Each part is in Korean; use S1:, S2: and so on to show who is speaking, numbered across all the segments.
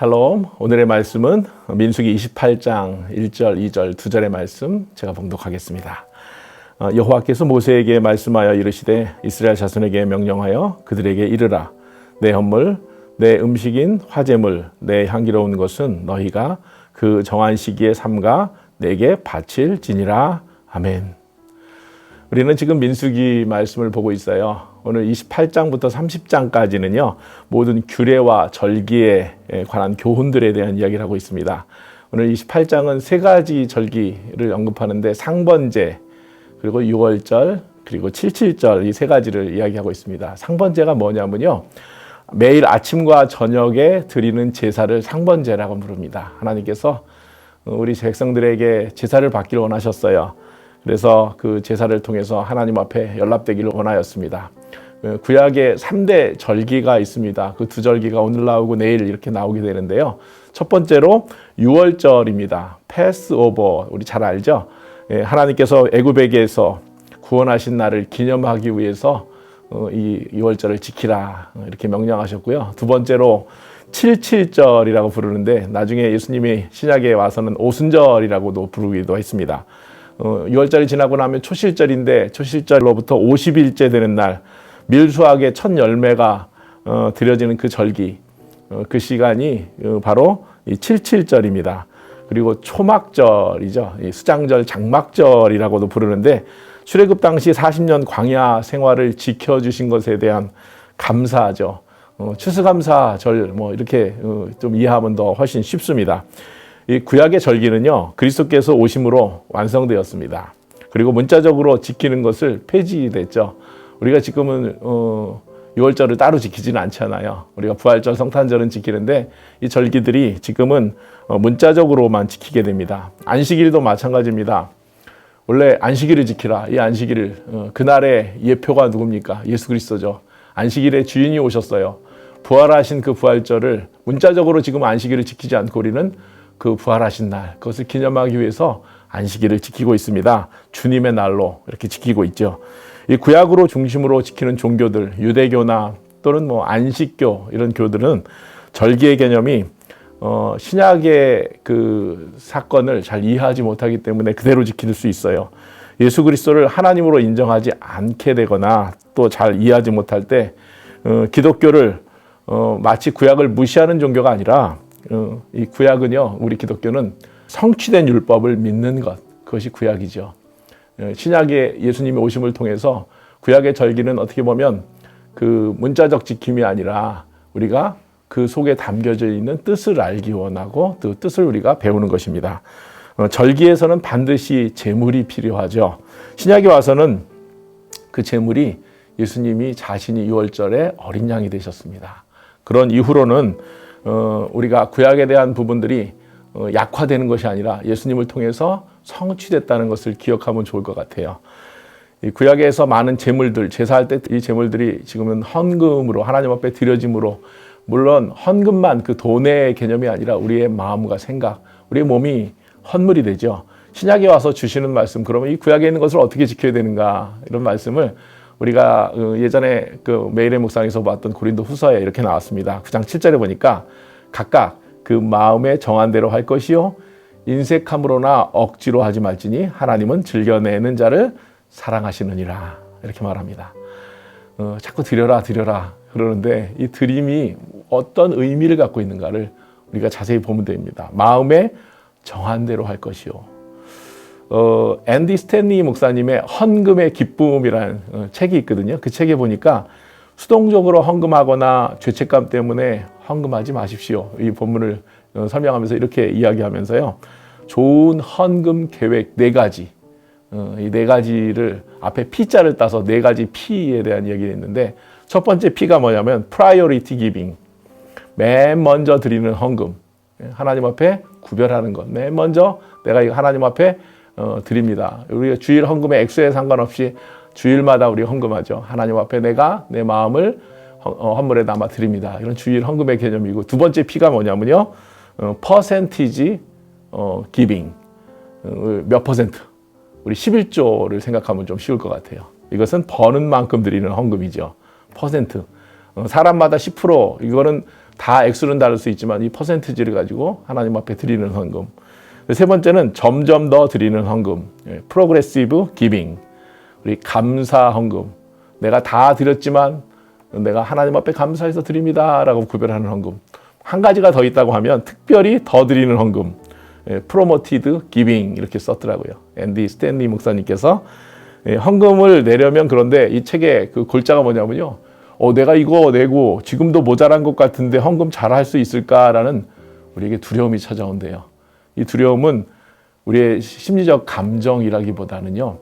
S1: 샬롬. 오늘의 말씀은 민수기 28장 1절, 2절, 2절의 말씀 제가 봉독하겠습니다. 어, 여호와께서 모세에게 말씀하여 이르시되 이스라엘 자손에게 명령하여 그들에게 이르라 내 헌물 내 음식인 화제물 내 향기로운 것은 너희가 그 정한 시기에 삼가 내게 바칠지니라 아멘. 우리는 지금 민수기 말씀을 보고 있어요. 오늘 28장부터 30장까지는요, 모든 규례와 절기에 관한 교훈들에 대한 이야기를 하고 있습니다. 오늘 28장은 세 가지 절기를 언급하는데 상번제, 그리고 6월절, 그리고 77절 이 세 가지를 이야기하고 있습니다. 상번제가 뭐냐면요. 매일 아침과 저녁에 드리는 제사를 상번제라고 부릅니다. 하나님께서 우리 백성들에게 제사를 받기를 원하셨어요. 그래서 그 제사를 통해서 하나님 앞에 연락되기를 원하였습니다. 구약에 3대 절기가 있습니다. 그 두 절기가 오늘 나오고 내일 이렇게 나오게 되는데요. 첫 번째로 6월절입니다. 패스오버 우리 잘 알죠? 예, 하나님께서 애굽에게서 구원하신 날을 기념하기 위해서 어, 이 6월절을 지키라 이렇게 명령하셨고요. 두 번째로 77절이라고 부르는데 나중에 예수님이 신약에 와서는 오순절이라고도 부르기도 했습니다. 어, 6월절이 지나고 나면 초실절인데 초실절로부터 50일째 되는 날 밀수학의 첫 열매가 어, 드려지는 그 절기 어, 그 시간이 어, 바로 이 77절입니다. 그리고 초막절이죠. 이 수장절, 장막절이라고도 부르는데 출애굽 당시 40년 광야 생활을 지켜주신 것에 대한 감사죠. 어, 추수감사절 뭐 이렇게 어, 좀 이해하면 더 훨씬 쉽습니다. 이 구약의 절기는요 그리스도께서 오심으로 완성되었습니다. 그리고 문자적으로 지키는 것을 폐지됐죠. 우리가 지금은 어, 6월절을 따로 지키지는 않잖아요. 우리가 부활절, 성탄절은 지키는데 이 절기들이 지금은 어, 문자적으로만 지키게 됩니다. 안식일도 마찬가지입니다. 원래 안식일을 지키라. 이 안식일을 어, 그날의 예표가 누굽니까? 예수 그리스도죠. 안식일에 주인이 오셨어요. 부활하신 그 부활절을 문자적으로 지금 안식일을 지키지 않고 우리는 그 부활하신 날 그것을 기념하기 위해서 안식일을 지키고 있습니다. 주님의 날로 이렇게 지키고 있죠. 이 구약으로 중심으로 지키는 종교들, 유대교나 또는 뭐 안식교 이런 교들은 절기의 개념이 어, 신약의 그 사건을 잘 이해하지 못하기 때문에 그대로 지킬 수 있어요. 예수 그리스도를 하나님으로 인정하지 않게 되거나 또 잘 이해하지 못할 때 어, 기독교를 어, 마치 구약을 무시하는 종교가 아니라 어, 이 구약은요, 우리 기독교는 성취된 율법을 믿는 것, 그것이 구약이죠. 어, 신약의 예수님의 오심을 통해서 구약의 절기는 어떻게 보면 그 문자적 지킴이 아니라 우리가 그 속에 담겨져 있는 뜻을 알기 원하고 그 뜻을 우리가 배우는 것입니다. 어, 절기에서는 반드시 제물이 필요하죠. 신약에 와서는 그 제물이 예수님이 자신이 6월절에 어린 양이 되셨습니다. 그런 이후로는 어, 우리가 구약에 대한 부분들이 어, 약화되는 것이 아니라 예수님을 통해서 성취됐다는 것을 기억하면 좋을 것 같아요. 이 구약에서 많은 제물들 제사할 때 이 제물들이 지금은 헌금으로 하나님 앞에 드려짐으로 물론 헌금만 그 돈의 개념이 아니라 우리의 마음과 생각, 우리의 몸이 헌물이 되죠. 신약에 와서 주시는 말씀, 그러면 이 구약에 있는 것을 어떻게 지켜야 되는가 이런 말씀을 우리가 예전에 그 메일의 묵상에서 봤던 고린도 후서에 이렇게 나왔습니다. 9장 7절에 보니까 각각 그 마음에 정한 대로 할 것이요 인색함으로나 억지로 하지 말지니 하나님은 즐겨내는 자를 사랑하시느니라 이렇게 말합니다. 어, 자꾸 드려라 드려라 그러는데 이 드림이 어떤 의미를 갖고 있는가를 우리가 자세히 보면 됩니다. 마음에 정한 대로 할 것이요. 어, 앤디 스탠리 목사님의 헌금의 기쁨이라는 어, 책이 있거든요. 그 책에 보니까 수동적으로 헌금하거나 죄책감 때문에 헌금하지 마십시오. 이 본문을 어, 설명하면서 이렇게 이야기하면서요. 좋은 헌금 계획 네 가지. 어, 이네 가지를 앞에 P자를 따서 네 가지 P에 대한 이야기를 했는데 첫 번째 P가 뭐냐면 priority. 맨 먼저 드리는 헌금. 예, 하나님 앞에 구별하는 것. 맨 먼저 내가 하나님 앞에 어, 드립니다. 우리가 주일 헌금의 액수에 상관없이 주일마다 우리 헌금하죠. 하나님 앞에 내가 내 마음을 어, 헌물에 담아 드립니다. 이런 주일 헌금의 개념이고 두 번째 P가 뭐냐면요. 어, 퍼센티지 어, 기빙. 어, 몇 퍼센트. 우리 11조를 생각하면 좀 쉬울 것 같아요. 이것은 버는 만큼 드리는 헌금이죠. 퍼센트. 어, 사람마다 10% 이거는 다 액수는 다를 수 있지만 이 퍼센티지를 가지고 하나님 앞에 드리는 헌금. 세 번째는 점점 더 드리는 헌금. 프로그레시브 기빙. 우리 감사 헌금. 내가 다 드렸지만 내가 하나님 앞에 감사해서 드립니다라고 구별하는 헌금. 한 가지가 더 있다고 하면 특별히 더 드리는 헌금. 프로모티드 기빙 이렇게 썼더라고요. 앤디 스탠리 목사님께서 예, 헌금을 내려면 그런데 이 책의 그 골자가 뭐냐면요. 어, 내가 이거 내고 지금도 모자란 것 같은데 헌금 잘 할 수 있을까라는 우리에게 두려움이 찾아온대요. 이 두려움은 우리의 심리적 감정이라기보다는요.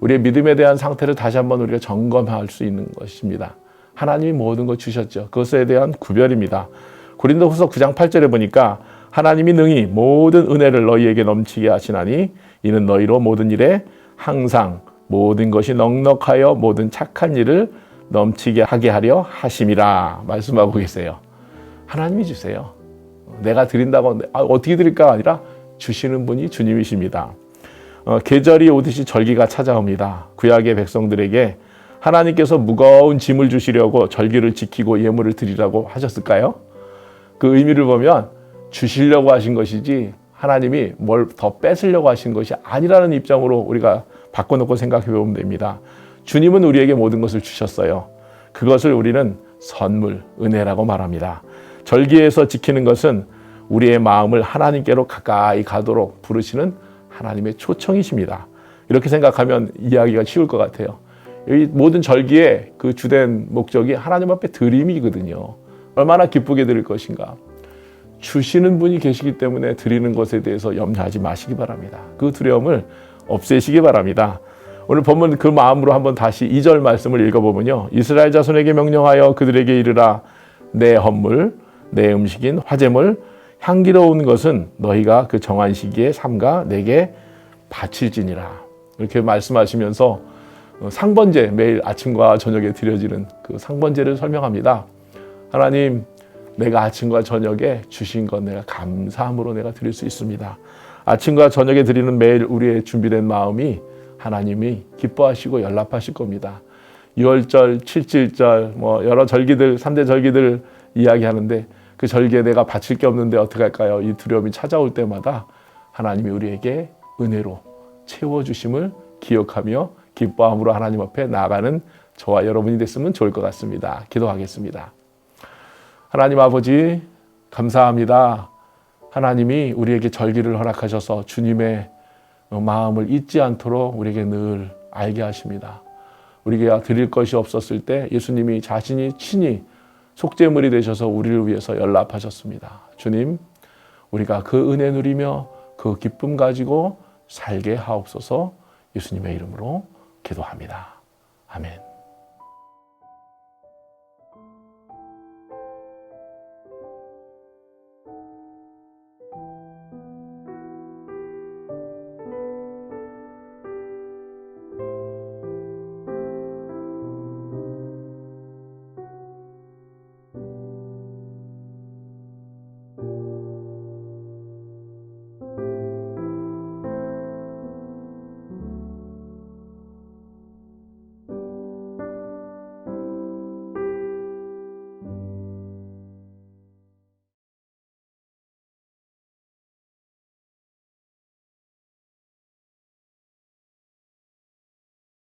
S1: 우리의 믿음에 대한 상태를 다시 한번 우리가 점검할 수 있는 것입니다. 하나님이 모든 걸 주셨죠. 그것에 대한 구별입니다. 고린도후서 9장 8절에 보니까 하나님이 능히 모든 은혜를 너희에게 넘치게 하시나니 이는 너희로 모든 일에 항상 모든 것이 넉넉하여 모든 착한 일을 넘치게 하게 하려 하심이라 말씀하고 계세요. 하나님이 주세요. 내가 드린다고 아, 어떻게 드릴까 아니라 주시는 분이 주님이십니다. 어, 계절이 오듯이 절기가 찾아옵니다. 구약의 백성들에게 하나님께서 무거운 짐을 주시려고 절기를 지키고 예물을 드리라고 하셨을까요? 그 의미를 보면 주시려고 하신 것이지 하나님이 뭘 더 뺏으려고 하신 것이 아니라는 입장으로 우리가 바꿔놓고 생각해 보면 됩니다. 주님은 우리에게 모든 것을 주셨어요. 그것을 우리는 선물, 은혜라고 말합니다. 절기에서 지키는 것은 우리의 마음을 하나님께로 가까이 가도록 부르시는 하나님의 초청이십니다. 이렇게 생각하면 이야기가 쉬울 것 같아요. 이 모든 절기의 그 주된 목적이 하나님 앞에 드림이거든요. 얼마나 기쁘게 드릴 것인가. 주시는 분이 계시기 때문에 드리는 것에 대해서 염려하지 마시기 바랍니다. 그 두려움을 없애시기 바랍니다. 오늘 본문 그 마음으로 한번 다시 2절 말씀을 읽어보면요. 이스라엘 자손에게 명령하여 그들에게 이르라 내 헌물, 내 음식인 화제물, 향기로운 것은 너희가 그 정한 시기에 삼가 내게 바칠지니라. 이렇게 말씀하시면서 상번제 매일 아침과 저녁에 드려지는 그 상번제를 설명합니다. 하나님, 내가 아침과 저녁에 주신 것 내가 감사함으로 내가 드릴 수 있습니다. 아침과 저녁에 드리는 매일 우리의 준비된 마음이 하나님이 기뻐하시고 연락하실 겁니다. 6월절, 7.7절, 뭐 여러 절기들, 3대 절기들 이야기하는데 그 절기에 내가 바칠 게 없는데 어떻게 할까요? 이 두려움이 찾아올 때마다 하나님이 우리에게 은혜로 채워 주심을 기억하며 기뻐함으로 하나님 앞에 나아가는 저와 여러분이 됐으면 좋을 것 같습니다. 기도하겠습니다. 하나님 아버지, 감사합니다. 하나님이 우리에게 절기를 허락하셔서 주님의 마음을 잊지 않도록 우리에게 늘 알게 하십니다. 우리가 드릴 것이 없었을 때 예수님이 자신이 친히 속죄물이 되셔서 우리를 위해서 연락하셨습니다. 주님, 우리가 그 은혜 누리며 그 기쁨 가지고 살게 하옵소서 예수님의 이름으로 기도합니다. 아멘.